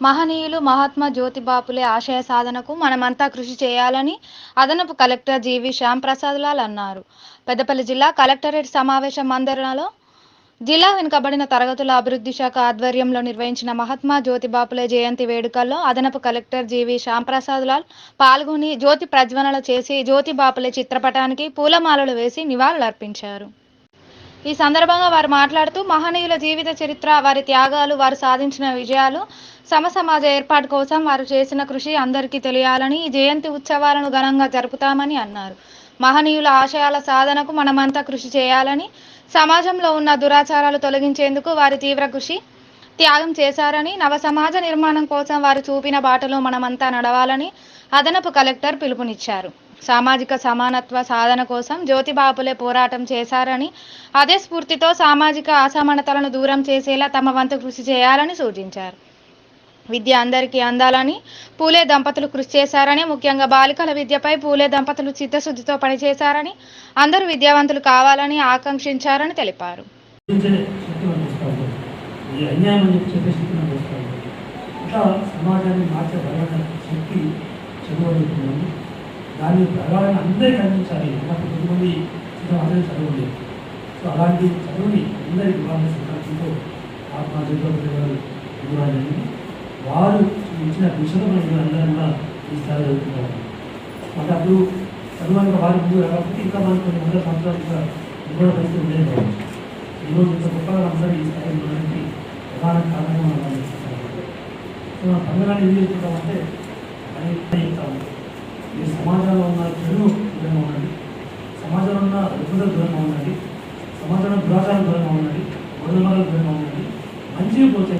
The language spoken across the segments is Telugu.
మహనీయులు మహాత్మా జ్యోతిబాపులే ఆశయ సాధనకు మనమంతా కృషి చేయాలని అదనపు collector G V Shyam Prasad Lal అన్నారు. పెద్దపల్లి జిల్లా కలెక్టరేట్ సమావేశ మందిరంలో జిల్లా వెనుకబడిన తరగతుల అభివృద్ధి శాఖ ఆధ్వర్యంలో నిర్వహించిన మహాత్మా జ్యోతిబాపులే జయంతి వేడుకల్లో అదనపు కలెక్టర్ జీవి శ్యాంప్రసాద్ లాల్ పాల్గొని జ్యోతి ప్రజ్వలన చేసి జ్యోతిబాపులే చిత్రపటానికి పూలమాలలు వేసి నివాళులర్పించారు. ఈ సందర్భంగా వారు మాట్లాడుతూ మహనీయుల జీవిత చరిత్ర వారి త్యాగాలు వారు సాధించిన విజయాలు సమసమాజ ఏర్పాటు కోసం వారు చేసిన కృషి అందరికీ తెలియాలని ఈ జయంతి ఉత్సవాలను ఘనంగా జరుపుతామని అన్నారు. మహనీయుల ఆశయాల సాధనకు మనమంతా కృషి చేయాలని సమాజంలో ఉన్న దురాచారాలు తొలగించేందుకు వారి తీవ్ర కృషి త్యాగం చేశారని నవ సమాజ నిర్మాణం కోసం వారు చూపిన బాటలో మనమంతా నడవాలని అదనపు కలెక్టర్ పిలుపునిచ్చారు. సామాజిక సమానత్వ సాధన కోసం జ్యోతిబాపులే పోరాటం చేశారని అదే స్ఫూర్తితో సామాజిక అసమానతలను దూరం చేసేలా తమ వంతు కృషి చేయాలని సూచించారు. విద్య అందరికీ అందాలని పూలే దంపతులు కృషి చేశారని ముఖ్యంగా బాలికల విద్యపై పూలే దంపతులు చిత్తశుద్ధితో పనిచేశారని అందరూ విద్యావంతులు కావాలని ఆకాంక్షించారని తెలిపారు. సమాజాన్ని శక్తి చదువుతున్నాము దాని ప్రభావాన్ని అందరికీ అందించాలి. నాకు కొంతమంది చిన్న అందరూ చదవలేదు సో అలాంటి చదువుని అందరికీ ఇవ్వాలని సంకల్పంతో ఆత్మహత్యతో గారు ఇవ్వాలని వారు ఇచ్చిన విషయంలో మనం అందరం కూడా ఈ స్థాయి చదువుతున్నాము అంటే అప్పుడు చదువుగా వారి ముందు కాబట్టి ఇంకా మనం కొన్ని వందల సంవత్సరాలు ఇంకా ఇవ్వడం పరిస్థితి ఉండేది కావచ్చు. ఈరోజు ఇంత గొప్పగా అందరూ ఈ స్థాయి ఉండడానికి ప్రధాన కారణంగా మనం ఆలోచిస్తున్నాం సో మన పండుగ ఏం చేస్తున్నామంటే అని చెప్తాము ఈ సమాజంలో ఉన్న చెడు దూరంగా ఉండండి సమాజంలో ఉన్న రుగ్మతలు దూరంగా ఉండండి సమాజంలో దురాచారం దూరంగా ఉండండి మూఢనమ్మకాలు దూరంగా ఉండండి మంచిగా పోతే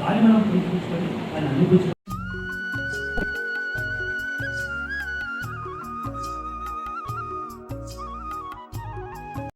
దాన్ని మనం పురుచుకొని ఆయన అనిపించుకొని